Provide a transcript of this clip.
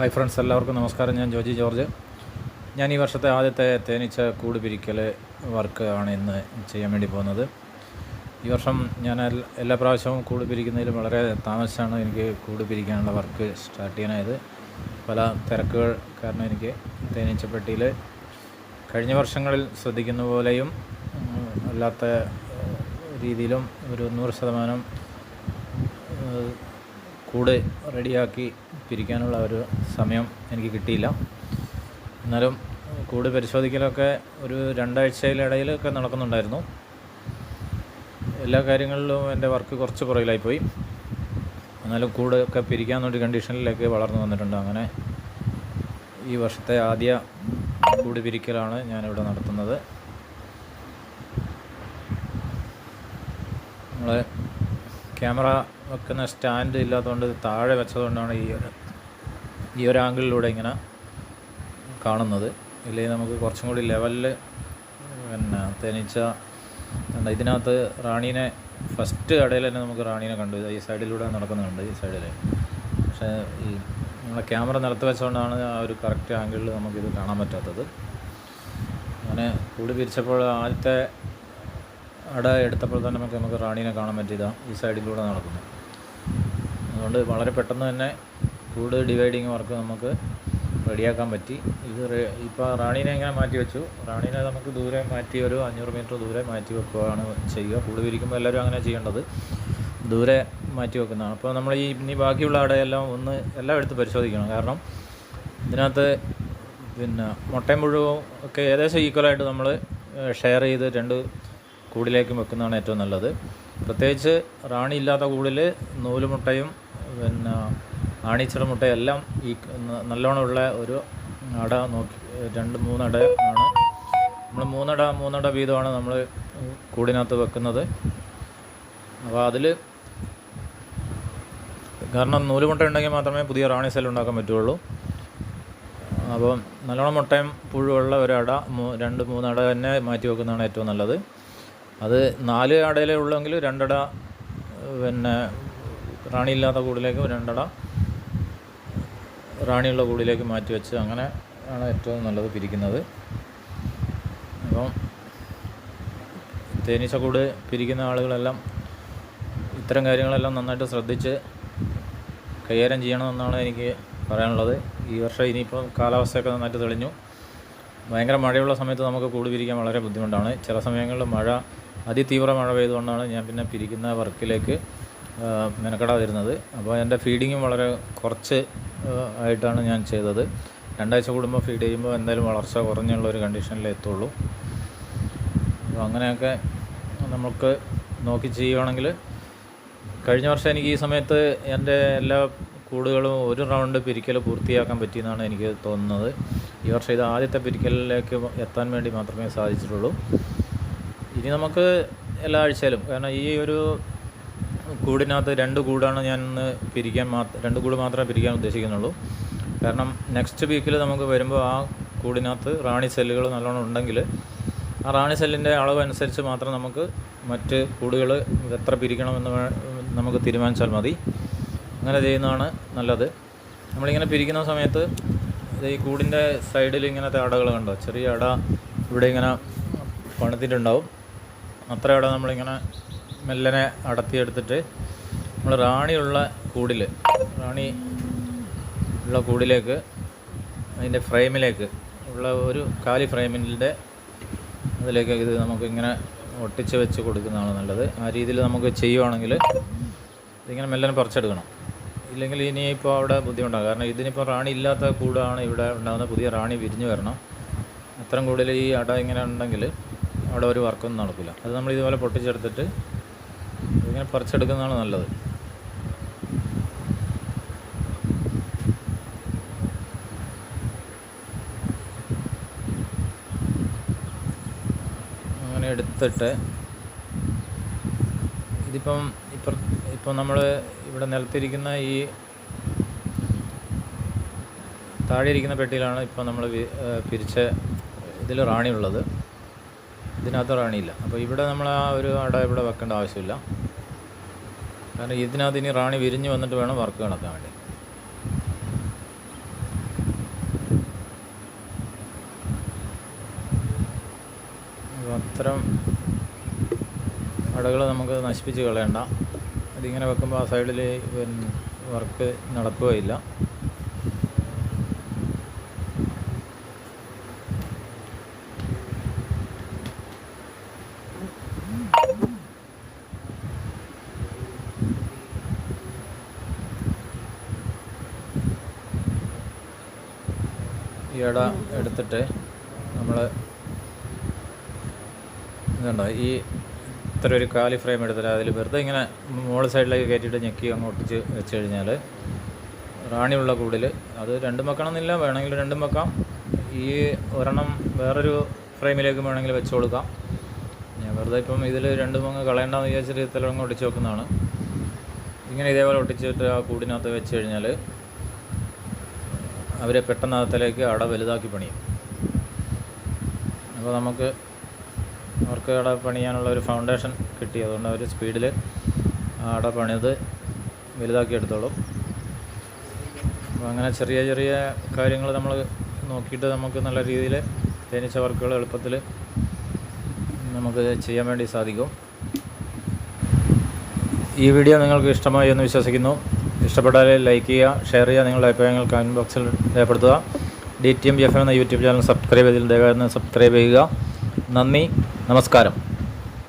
Hi friends എല്ലാവർക്കും നമസ്കാരം. ഞാൻ ജോജി ജോർജ്. ഞാൻ ഈ വർഷത്തെ ആദ്യത്തെ തേനീച്ച കൂട് പിരിക്കൽ വർക്ക് ആണ് ഇന്ന് ചെയ്യാൻ വേണ്ടി പോകുന്നത്. ഈ വർഷം ഞാൻ എല്ലാ പ്രാവശ്യവും കൂട് പിരിക്കുന്നതിലും വളരെ താമസിച്ചാണ് എനിക്ക് കൂട് പിരിക്കാനുള്ള വർക്ക് സ്റ്റാർട്ട് ചെയ്യാനായത്. പല തിരക്കുകൾ കാരണം എനിക്ക് തേനീച്ചപ്പെട്ടിയിൽ കഴിഞ്ഞ വർഷങ്ങളിൽ ശ്രദ്ധിക്കുന്ന പോലെയും അല്ലാത്ത രീതിയിലും ഒരു നൂറ് ശതമാനം കൂട് റെഡിയാക്കി പിരിക്കാനുള്ള ഒരു സമയം എനിക്ക് കിട്ടിയില്ല. എന്നാലും കൂട് പരിശോധിക്കലൊക്കെ ഒരു രണ്ടാഴ്ചയിലിടയിലൊക്കെ നടക്കുന്നുണ്ടായിരുന്നു. എല്ലാ കാര്യങ്ങളിലും എന്റെ വർക്ക് കുറച്ച് പുറകിലായിപ്പോയി എന്നാലും കൂട് ഒക്കെ പിരിക്കാവുന്ന കണ്ടീഷനിലേക്ക് വളർന്നു വന്നിട്ടുണ്ട്. അങ്ങനെ ഈ വർഷത്തെ ആദ്യ കൂട് പിരിക്കലാണ് ഞാനിവിടെ നടത്തുന്നത്. നമ്മൾ ക്യാമറ വെക്കുന്ന സ്റ്റാൻഡ് ഇല്ലാത്തതുകൊണ്ട് താഴെ വെച്ചതുകൊണ്ടാണ് ഈ ഒരു ഈ ഒരു ആംഗിളിലൂടെ ഇങ്ങനെ കാണുന്നത്. ഇല്ലെങ്കിൽ നമുക്ക് കുറച്ചും കൂടി ലെവലിൽ പിന്നെ തേനീച്ച ഇതിനകത്ത് റാണീനെ ഫസ്റ്റ് കടയിൽ തന്നെ നമുക്ക് റാണീനെ കണ്ടു. ഈ സൈഡിലൂടെ നടക്കുന്നുണ്ട് ഈ സൈഡിൽ പക്ഷേ ഈ നമ്മളെ ക്യാമറ നിലത്ത് വെച്ചുകൊണ്ടാണ് ആ ഒരു കറക്റ്റ് ആംഗിളിൽ നമുക്കിത് കാണാൻ പറ്റാത്തത്. അങ്ങനെ കൂടി പിരിച്ചപ്പോൾ ആദ്യത്തെ അട എടുത്തപ്പോൾ തന്നെ നമുക്ക് നമുക്ക് റാണീനെ കാണാൻ പറ്റിയതാണ് ഈ സൈഡിലൂടെ നടക്കുന്നു. അതുകൊണ്ട് വളരെ പെട്ടെന്ന് തന്നെ കൂട് ഡിവൈഡിങ് വർക്ക് നമുക്ക് റെഡിയാക്കാൻ പറ്റി. ഇത് ഇപ്പോൾ റാണീനെ ഇങ്ങനെ മാറ്റി വെച്ചു? റാണീനെ നമുക്ക് ദൂരെ മാറ്റി ഒരു അഞ്ഞൂറ് മീറ്റർ ദൂരെ മാറ്റി വെക്കുകയാണ് ചെയ്യുക. കൂട് വിരിക്കുമ്പോൾ എല്ലാവരും അങ്ങനെ ചെയ്യേണ്ടത് ദൂരെ മാറ്റി വെക്കുന്നതാണ്. അപ്പോൾ നമ്മൾ ഈ ഇനി ബാക്കിയുള്ള അടയെല്ലാം ഒന്ന് എല്ലാം എടുത്ത് പരിശോധിക്കണം. കാരണം ഇതിനകത്ത് പിന്നെ മുട്ടയും പുഴുവും ഒക്കെ ഏകദേശം ഈക്വലായിട്ട് നമ്മൾ ഷെയർ ചെയ്ത് രണ്ട് കൂടിലേക്കും വെക്കുന്നതാണ് ഏറ്റവും നല്ലത്. പ്രത്യേകിച്ച് റാണി ഇല്ലാത്ത കൂടിൽ നൂലുമുട്ടയും പിന്നെ ആണിച്ചിറ മുട്ടയും എല്ലാം ഈ നല്ലോണം ഉള്ള ഒരു അട നോക്കി രണ്ട് മൂന്നട ആണ്. നമ്മൾ മൂന്നട മൂന്നട വീതമാണ് നമ്മൾ കൂടിനകത്ത് വെക്കുന്നത്. അപ്പോൾ അതിൽ കാരണം നൂലുമുട്ട ഉണ്ടെങ്കിൽ മാത്രമേ പുതിയ റാണി സെൽ ഉണ്ടാക്കാൻ പറ്റുള്ളൂ. അപ്പോൾ നല്ലോണം മുട്ടയും പുഴുവുള്ള ഒരു അട രണ്ട് രണ്ട് മൂന്നട തന്നെ മാറ്റി വെക്കുന്നതാണ് ഏറ്റവും നല്ലത്. അത് നാല് അടയിലേ ഉള്ളെങ്കിൽ രണ്ടട പിന്നെ റാണിയില്ലാത്ത കൂടിലേക്ക് രണ്ടട റാണിയുള്ള കൂടിലേക്ക് മാറ്റി വെച്ച് അങ്ങനെ ആണ് ഏറ്റവും നല്ലത് പിരിക്കുന്നത്. അപ്പം തേനീച്ചക്കൂട് പിരിക്കുന്ന ആളുകളെല്ലാം ഇത്തരം കാര്യങ്ങളെല്ലാം നന്നായിട്ട് ശ്രദ്ധിച്ച് കൈകാര്യം ചെയ്യണമെന്നാണ് എനിക്ക് പറയാനുള്ളത്. ഈ വർഷം ഇനിയിപ്പോൾ കാലാവസ്ഥയൊക്കെ നന്നായിട്ട് തെളിഞ്ഞു. ഭയങ്കര മഴയുള്ള സമയത്ത് നമുക്ക് കൂട് പിരിക്കാൻ വളരെ ബുദ്ധിമുട്ടാണ്. ചില സമയങ്ങളിൽ മഴ അതിതീവ്ര മഴ പെയ്തുകൊണ്ടാണ് ഞാൻ പിന്നെ പിരിക്കുന്ന വർക്കിലേക്ക് മെനക്കെടാതിരുന്നത്. അപ്പോൾ എന്റെ ഫീഡിങ്ങും വളരെ കുറച്ച് ആയിട്ടാണ് ഞാൻ ചെയ്തത്. രണ്ടാഴ്ച കൂടുമ്പോൾ ഫീഡ് ചെയ്യുമ്പോൾ എന്തായാലും വളർച്ച കുറഞ്ഞുള്ള ഒരു കണ്ടീഷനിലേ എത്തുള്ളൂ. അപ്പോൾ അങ്ങനെയൊക്കെ നമുക്ക് നോക്കി ചെയ്യുകയാണെങ്കിൽ കഴിഞ്ഞ വർഷം എനിക്ക് ഈ സമയത്ത് എന്റെ എല്ലാ കൂടുകളും ഒരു റൗണ്ട് പിരിക്കൽ പൂർത്തിയാക്കാൻ പറ്റിയെന്നാണ് എനിക്ക് തോന്നുന്നത്. ഈ വർഷം ഇത് ആദ്യത്തെ പിരിക്കലിലേക്ക് എത്താൻ വേണ്ടി മാത്രമേ സാധിച്ചിട്ടുള്ളൂ. ഇനി നമുക്ക് എല്ലാ ആഴ്ചയിലും കാരണം ഈ ഒരു കൂടിനകത്ത് രണ്ട് കൂടാണ് ഞാൻ ഇന്ന് പിരിക്കാൻ മാത്രം രണ്ട് കൂട് മാത്രമേ പിരിക്കാൻ ഉദ്ദേശിക്കുന്നുള്ളൂ. കാരണം നെക്സ്റ്റ് വീക്കിൽ നമുക്ക് വരുമ്പോൾ ആ കൂടിനകത്ത് റാണി സെല്ലുകൾ നല്ലോണം ഉണ്ടെങ്കിൽ ആ റാണി സെല്ലിന്റെ അളവ് അനുസരിച്ച് മാത്രം നമുക്ക് മറ്റ് കൂടുകൾ എത്ര പിരിക്കണമെന്ന് നമുക്ക് തീരുമാനിച്ചാൽ മതി. അങ്ങനെ ചെയ്യുന്നതാണ് നല്ലത്. നമ്മളിങ്ങനെ പിരിക്കുന്ന സമയത്ത് ഈ കൂടിന്റെ സൈഡിൽ ഇങ്ങനത്തെ അടകൾ കണ്ടോ? ചെറിയ അട ഇവിടെ ഇങ്ങനെ പണിതിട്ടുണ്ടാവും. അത്ര അട നമ്മളിങ്ങനെ മെല്ലനെ അടത്തിയെടുത്തിട്ട് നമ്മൾ റാണിയുള്ള കൂടിൽ റാണി ഉള്ള കൂടിലേക്ക് അതിന്റെ ഫ്രെയിമിലേക്ക് ഉള്ള ഒരു കാലി ഫ്രെയിമിന്റെ അതിലേക്ക് ഇത് നമുക്കിങ്ങനെ ഒട്ടിച്ച് വെച്ച് കൊടുക്കുന്നതാണ് നല്ലത്. ആ രീതിയിൽ നമുക്ക് ചെയ്യുവാണെങ്കിൽ ഇതിങ്ങനെ മെല്ലനെ പറിച്ചെടുക്കണം. ഇല്ലെങ്കിൽ ഇനിയിപ്പോൾ അവിടെ ബുദ്ധിമുട്ടാണ്. കാരണം ഇതിനിപ്പോൾ റാണി ഇല്ലാത്ത കൂടാണ് ഇവിടെ ഉണ്ടാകുന്ന പുതിയ റാണി വിരിഞ്ഞു വരണം. അത്തരം കൂടുതൽ ഈ അട ഇങ്ങനെ ഉണ്ടെങ്കിൽ അവിടെ ഒരു വർക്കൊന്നും നടക്കില്ല. അത് നമ്മൾ ഇതുപോലെ പൊട്ടിച്ചെടുത്തിട്ട് ഇങ്ങനെ പറിച്ചെടുക്കുന്നതാണ് നല്ലത്. അങ്ങനെ എടുത്തിട്ട് ഇതിപ്പം ഇപ്പം ഇപ്പം നമ്മൾ ഇവിടെ നിലത്തിരിക്കുന്ന ഈ താഴെ ഇരിക്കുന്ന പെട്ടിയിലാണ് ഇപ്പം നമ്മൾ പിരിച്ച ഇതിൽ റാണി ഉള്ളത് ഇതിനകത്ത് റാണിയില്ല. അപ്പോൾ ഇവിടെ നമ്മൾ ആ ഒരു അട ഇവിടെ വെക്കേണ്ട ആവശ്യമില്ല. കാരണം ഇതിനകത്ത് ഇനി റാണി വിരിഞ്ഞ് വന്നിട്ട് വേണം വർക്ക് നടക്കാൻ വേണ്ടി. അത്തരം അടകൾ നമുക്ക് നശിപ്പിച്ച് കളയണ്ട. അതിങ്ങനെ വെക്കുമ്പോൾ ആ സൈഡിൽ വർക്ക് നടക്കുകയില്ല. ഇട എടുത്തിട്ട് നമ്മൾ ഇതുണ്ടോ ഈ ഇത്ര ഒരു കാലി ഫ്രെയിം എടുത്തിട്ട് അതിൽ വെറുതെ ഇങ്ങനെ മോൾ സൈഡിലേക്ക് കയറ്റിയിട്ട് ഞെക്കി അങ്ങ് ഒട്ടിച്ച് വെച്ച് കഴിഞ്ഞാൽ റാണിയുള്ള കൂടിൽ അത് രണ്ടും വെക്കണമെന്നില്ല വേണമെങ്കിൽ രണ്ടും വെക്കാം. ഈ ഒരെണ്ണം വേറൊരു ഫ്രെയിമിലേക്ക് വേണമെങ്കിൽ വെച്ച് കൊടുക്കാം. ഞാൻ വെറുതെ ഇപ്പം ഇതിൽ രണ്ടും അങ്ങ് കളയണ്ടെന്ന് വിചാരിച്ചിട്ട് അങ്ങ് ഒട്ടിച്ച് വെക്കുന്നതാണ്. ഇങ്ങനെ ഇതേപോലെ ഒട്ടിച്ചിട്ട് ആ കൂടിനകത്ത് വെച്ച് കഴിഞ്ഞാൽ അവരെ പെട്ടെന്ന് അകത്തിലേക്ക് അവിടെ വലുതാക്കി പണിയും. അപ്പോൾ നമുക്ക് അവർക്ക് അവിടെ പണിയാനുള്ള ഒരു ഫൗണ്ടേഷൻ കിട്ടി. അതുകൊണ്ട് അവർ സ്പീഡിൽ അവിടെ പണിത് വലുതാക്കി എടുത്തോളും. അപ്പോൾ അങ്ങനെ ചെറിയ ചെറിയ കാര്യങ്ങൾ നമ്മൾ നോക്കിയിട്ട് നമുക്ക് നല്ല രീതിയിൽ തേനീച്ച വർക്കുകൾ എളുപ്പത്തിൽ നമുക്ക് ചെയ്യാൻ വേണ്ടി സാധിക്കും. ഈ വീഡിയോ നിങ്ങൾക്ക് ഇഷ്ടമായി എന്ന് വിശ്വസിക്കുന്നു. ഇഷ്ടപ്പെട്ടാൽ ലൈക്ക് ചെയ്യുക ഷെയർ ചെയ്യുക നിങ്ങളുടെ അഭിപ്രായങ്ങൾ കമന്റ് ബോക്സിൽ രേഖപ്പെടുത്തുക. D T M B F എന്ന യൂട്യൂബ് ചാനൽ സബ്സ്ക്രൈബ് ചെയ്തതിൽ ദയവായി സബ്സ്ക്രൈബ് ചെയ്യുക. നന്ദി നമസ്കാരം.